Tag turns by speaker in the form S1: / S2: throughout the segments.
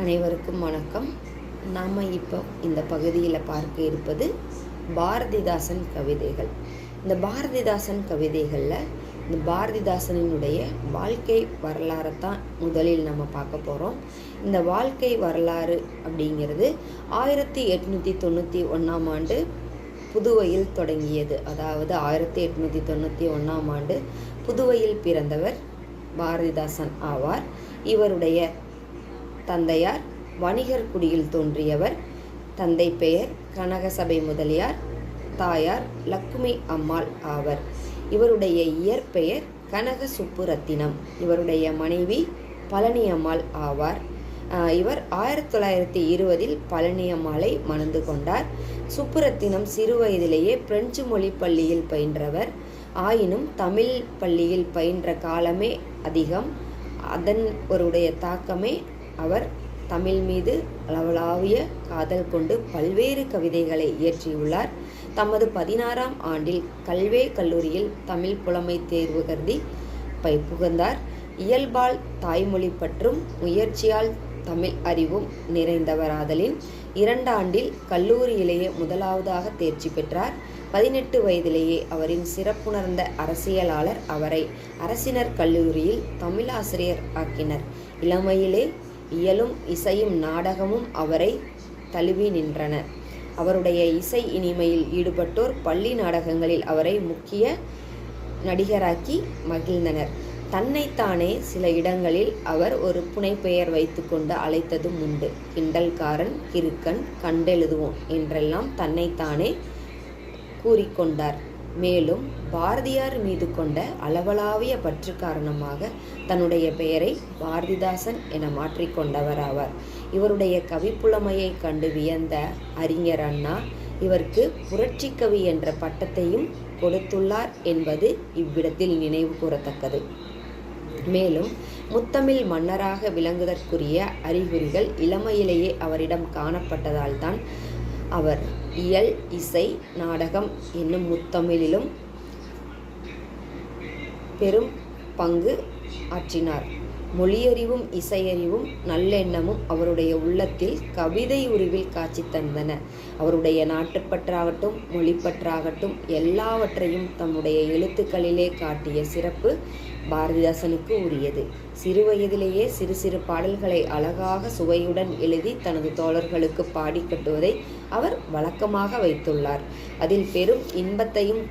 S1: அனைவருக்கும் வணக்கம். நாம் இப்போ இந்த பகுதியில் பார்க்க இருப்பது பாரதிதாசன் கவிதைகள். இந்த பாரதிதாசன் கவிதைகளில் இந்த பாரதிதாசனினுடைய வாழ்க்கை வரலாறை தான் முதலில் நம்ம பார்க்க போகிறோம் இந்த வாழ்க்கை வரலாறு அப்படிங்கிறது ஆயிரத்தி எட்நூற்றி தொண்ணூற்றி ஒன்றாம் ஆண்டு புதுவையில் தொடங்கியது. அதாவது ஆயிரத்தி எட்நூற்றி தொண்ணூற்றி ஒன்றாம் ஆண்டு புதுவையில் பிறந்தவர் பாரதிதாசன் ஆவார். இவருடைய தந்தையார் வணிகர் குடியில் தோன்றியவர் தந்தை பெயர் கனகசபை முதலியார் தாயார் லக்குமி அம்மாள் ஆவர். இவருடைய இயற்பெயர் கனக சுப்புரத்தினம் இவருடைய மனைவி பழனி அம்மாள் ஆவார். இவர் ஆயிரத்தி தொள்ளாயிரத்தி இருபதில் பழனி அம்மாளை மணந்து கொண்டார். சுப்புரத்தினம் சிறு வயதிலேயே பிரெஞ்சு மொழி பள்ளியில் பயின்றவர். ஆயினும் தமிழ் பள்ளியில் பயின்ற காலமே அதிகம். அதன் ஒருடைய தாக்கமே அவர் தமிழ் மீது அளவலாவிய காதல் கொண்டு பல்வேறு கவிதைகளை இயற்றியுள்ளார். தமது பதினாறாம் ஆண்டில் கல்வே கல்லூரியில் தமிழ் புலமை தேர்வு கருதி பை புகுந்தார் இயல்பால் தாய்மொழி பற்றும் முயற்சியால் தமிழ் அறிவும் நிறைந்தவராதலின் இரண்டாண்டில் கல்லூரியிலேயே முதலாவதாக தேர்ச்சி பெற்றார். பதினெட்டு வயதிலேயே அவரின் சிறப்புணர்ந்த அரசியலாளர் அவரை அரசினர் கல்லூரியில் தமிழாசிரியர் ஆக்கினர். இளமையிலே இயலும் இசையும் நாடகமும் அவரை தழுவி நின்றன. அவருடைய இசை இனிமையில் ஈடுபட்டோர் பள்ளி நாடகங்களில் அவரை முக்கிய நடிகராக்கி மகிழ்ந்தனர். தன்னைத்தானே சில இடங்களில் அவர் ஒரு புனைப்பெயர் வைத்துக்கொண்டு அழைத்ததும் உண்டு. கிண்டல்காரன் கிறுக்கன் கண்டெழுதுவோம் என்றெல்லாம் தன்னைத்தானே கூறிக்கொண்டார் மேலும் பாரதியார் மீது கொண்ட அளவலாவிய பற்று காரணமாக தன்னுடைய பெயரை பாரதிதாசன் என மாற்றிக்கொண்டவர் ஆவார். இவருடைய கவிப்புலமையை கண்டு வியந்த அறிஞர் அண்ணா இவருக்கு புரட்சி கவி என்ற பட்டத்தையும் கொடுத்துள்ளார் என்பது இவ்விடத்தில் நினைவு கூறத்தக்கது. மேலும் முத்தமிழ் மன்னராக விளங்குவதற்குரிய அறிகுறிகள் இளமையிலேயே அவரிடம் காணப்பட்டதால்தான் அவர் இயல் இசை நாடகம் என்னும் முத்தமிழிலும் பெரும் பங்கு ஆற்றினார். மொழியறிவும் இசையறிவும் நல்லெண்ணமும் அவருடைய உள்ளத்தில் கவிதை உருவில் காட்சி தந்தன. அவருடைய நாட்டுப்பற்றாகட்டும் மொழிப்பற்றாகட்டும் எல்லாவற்றையும் தம்முடைய எழுத்துக்களிலே காட்டிய சிறப்பு பாரதிதாசனுக்கு உரியது. சிறுவயதிலேயே சிறு சிறு பாடல்களை அழகாக சுவையுடன் எழுதி தனது தோழர்களுக்கு பாடி கட்டுவதை அவர் வழக்கமாக வைத்துள்ளார். அதில் பெரும் இன்பத்தையும்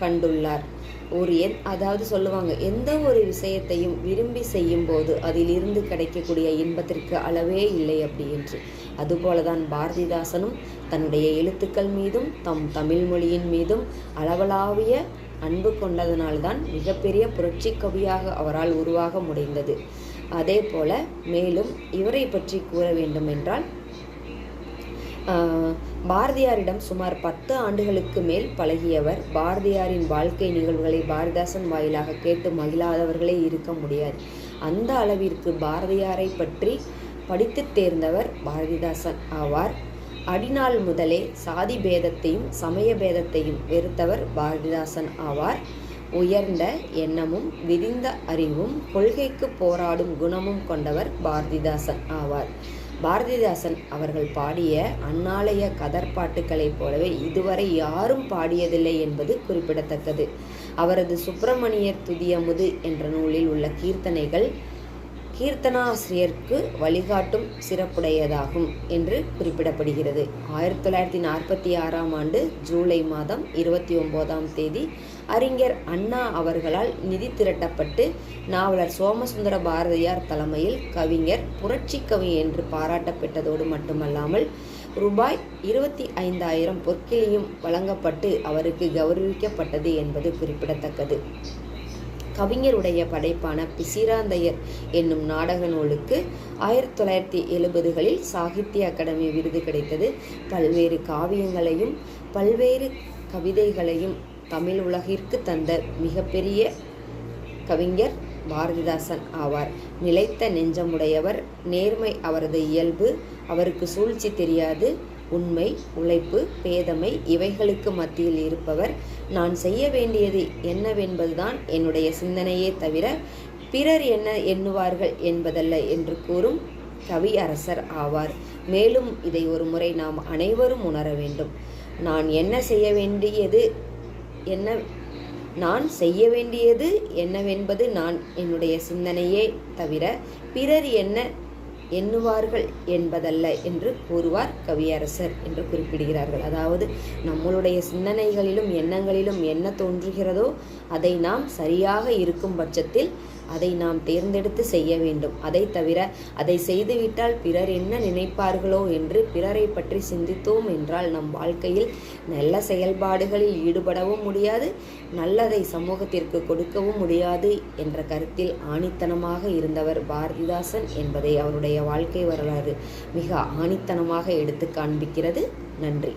S1: கண்டுள்ளார். ஒரு எந் அதாவது சொல்லுவாங்க எந்த ஒரு விஷயத்தையும் விரும்பி செய்யும் போது அதிலிருந்து கிடைக்கக்கூடிய இன்பத்திற்கு அளவே இல்லை அப்படி என்று. அதுபோலதான் பாரதிதாசனும் தன்னுடைய எழுத்துக்கள் மீதும் தம் தமிழ் மொழியின் மீதும் அளவலாவிய அன்பு கொண்டதனால்தான் மிகப்பெரிய புரட்சி கவியாக அவரால் உருவாக முடிந்தது. அதே போல மேலும் இவரை பற்றி கூற வேண்டும் என்றால் பாரதியாரிடம் சுமார் பத்து ஆண்டுகளுக்கு மேல் பழகியவர். பாரதியாரின் வாழ்க்கை நிகழ்வுகளை பாரதிதாசன் வாயிலாக கேட்டு மகிழாதவர்களே இருக்க முடியாது. அந்த அளவிற்கு பாரதியாரை பற்றி படித்து தேர்ந்தவர் பாரதிதாசன் ஆவார். அடிநாள் முதலே சாதி பேதத்தையும் சமய பேதத்தையும் வெறுத்தவர் பாரதிதாசன் ஆவார். உயர்ந்த எண்ணமும் விரிந்த அறிவும் கொள்கைக்கு போராடும் குணமும் கொண்டவர் பாரதிதாசன் ஆவார். பாரதிதாசன் அவர்கள் பாடிய அன்னாலய கதர்பாட்டுக்களைப் போலவே இதுவரை யாரும் பாடியதில்லை என்பது குறிப்பிடத்தக்கது. அவரது சுப்பிரமணிய துதியமுது என்ற நூலில் உள்ள கீர்த்தனைகள் கீர்த்தனாசிரியருக்கு வழிகாட்டும் சிறப்புடையதாகும் என்று குறிப்பிடப்படுகிறது. ஆயிரத்தி தொள்ளாயிரத்தி நாற்பத்தி ஆறாம் ஆண்டு ஜூலை மாதம் இருபத்தி ஒம்போதாம் தேதி அறிஞர் அண்ணா அவர்களால் நிதி திரட்டப்பட்டு நாவலர் சோமசுந்தர பாரதியார் தலைமையில் கவிஞர் புரட்சி கவி என்று பாராட்டப்பட்டதோடு மட்டுமல்லாமல் ரூபாய் இருபத்தி ஐந்தாயிரம் பொற்கிளியும் வழங்கப்பட்டு அவருக்கு கௌரவிக்கப்பட்டது என்பது குறிப்பிடத்தக்கது. கவிஞருடைய படைப்பான பிசிராந்தையர் என்னும் நாடக நூலுக்கு ஆயிரத்தி தொள்ளாயிரத்தி எழுபதுகளில் சாகித்ய அகாடமி விருது கிடைத்தது. பல்வேறு காவியங்களையும் பல்வேறு கவிதைகளையும் தமிழ் உலகிற்கு தந்த மிகப்பெரிய கவிஞர் பாரதிதாசன் ஆவார். நிலைத்த நெஞ்சமுடையவர் நேர்மை அவரது இயல்பு அவருக்கு சூழ்ச்சி தெரியாது. உண்மை உழைப்பு பேதமை இவைகளுக்கு மத்தியில் இருப்பவர். நான் செய்ய வேண்டியது என்னவென்பதுதான் என்னுடைய சிந்தனையே தவிர பிறர் என்ன எண்ணுவார்கள் என்பதல்ல என்று கூறும் கவி அரசர் ஆவார். மேலும் இதை ஒரு முறை நாம் அனைவரும் உணர வேண்டும். நான் என்ன செய்ய வேண்டியது என்ன நான் செய்ய வேண்டியது என்னவென்பது நான் என்னுடைய சிந்தனையே தவிர பிறர் என்ன எண்ணுவார்கள் என்பதல்ல என்று கூறுவார் கவியரசர் என்று குறிப்பிடுகிறார்கள். அதாவது நம்மளுடைய சிந்தனைகளிலும் எண்ணங்களிலும் என்ன தோன்றுகிறதோ அதை நாம் சரியாக இருக்கும் பட்சத்தில் அதை நாம் தேர்ந்தெடுத்து செய்ய வேண்டும். அதை தவிர அதை செய்துவிட்டால் பிறர் என்ன நினைப்பார்களோ என்று பிறரை பற்றி சிந்தித்தோம் என்றால் நம் வாழ்க்கையில் நல்ல செயல்பாடுகளில் ஈடுபடவும் முடியாது நல்லதை சமூகத்திற்கு கொடுக்கவும் முடியாது என்ற கருத்தில் ஆணித்தனமாக இருந்தவர் பாரதிதாசன் என்பதை அவருடைய அவருடைய வாழ்க்கை வரலாறு மிக ஆணித்தனமாக எடுத்து காண்பிக்கிறது. நன்றி.